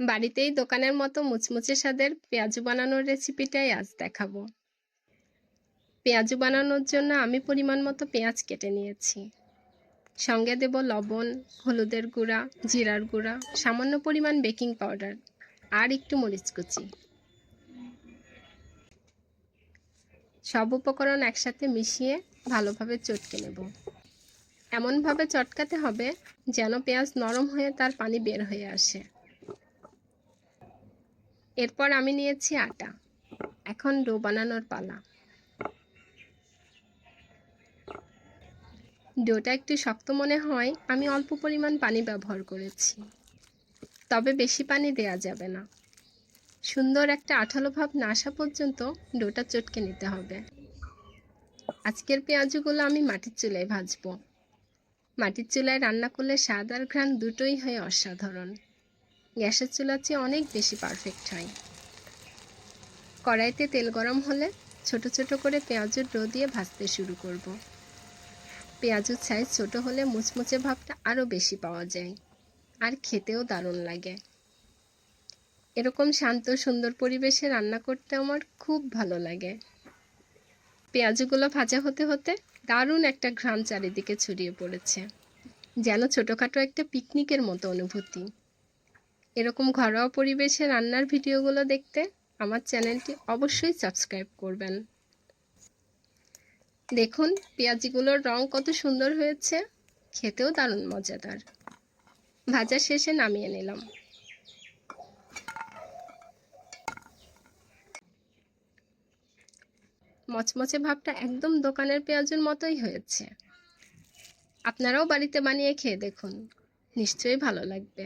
বাড়িতেই দোকানের মতো মুচমুচে স্বাদের পেঁয়াজু বানানোর রেসিপিটাই আজ দেখাবো। পেঁয়াজু বানানোর জন্য আমি পরিমাণ মতো পেঁয়াজ কেটে নিয়েছি। সঙ্গে দেব লবণ, হলুদের গুঁড়া, জিরার গুঁড়া, সামান্য পরিমাণ বেকিং পাউডার আর একটু মরিচ কুচি। সব উপকরণ একসাথে মিশিয়ে ভালোভাবে চটকে নেব। এমনভাবে চটকাতে হবে যেন পেঁয়াজ নরম হয়ে তার পানি বের হয়ে আসে। এরপর আমি নিয়েছি আটা। এখন ডো বানানোর পালা। ডোটা একটু শক্ত মনে হয়, আমি অল্প পরিমাণ পানি ব্যবহার করেছি। তবে বেশি পানি দেয়া যাবে না। সুন্দর একটা আঠালো ভাব না আসা পর্যন্ত ডোটা চটকে নিতে হবে। আজকের পেঁয়াজগুলো আমি মাটির চুলায় ভাজবো। মাটির চুলায় রান্না করলে স্বাদ আর ঘ্রাণ দুটোই হয় অসাধারণ। গ্যাসের চুলার চেয়ে অনেক বেশি পারফেক্ট হয়। কড়াইতে তেল গরম হলে ছোট ছোট করে পেঁয়াজের ডো দিয়ে ভাজতে শুরু করব। পেঁয়াজের সাইজ ছোট হলে মুচমুচে ভাবটা আরও বেশি পাওয়া যায় আর খেতেও দারুণ লাগে। এরকম শান্ত, সুন্দর পরিবেশে রান্না করতে আমার খুব ভালো লাগে। পেঁয়াজগুলো ভাজা হতে হতে দারুণ একটা ঘ্রাণ চারিদিকে ছড়িয়ে পড়েছে, যেন ছোটোখাটো একটা পিকনিকের মতো অনুভূতি। এরকম ঘরোয়া পরিবেশে রান্নার ভিডিওগুলো দেখতে আমার চ্যানেলটি অবশ্যই সাবস্ক্রাইব করবেন। দেখুন, পেঁয়াজিগুলোর রং কত সুন্দর হয়েছে। খেতেও দারুণ মজাদার। ভাজা শেষে নামিয়ে নিলাম। মচমচে ভাবটা একদম দোকানের পেঁয়াজের মতোই হয়েছে। আপনারাও বাড়িতে বানিয়ে খেয়ে দেখুন। নিশ্চয়ই ভালো লাগবে।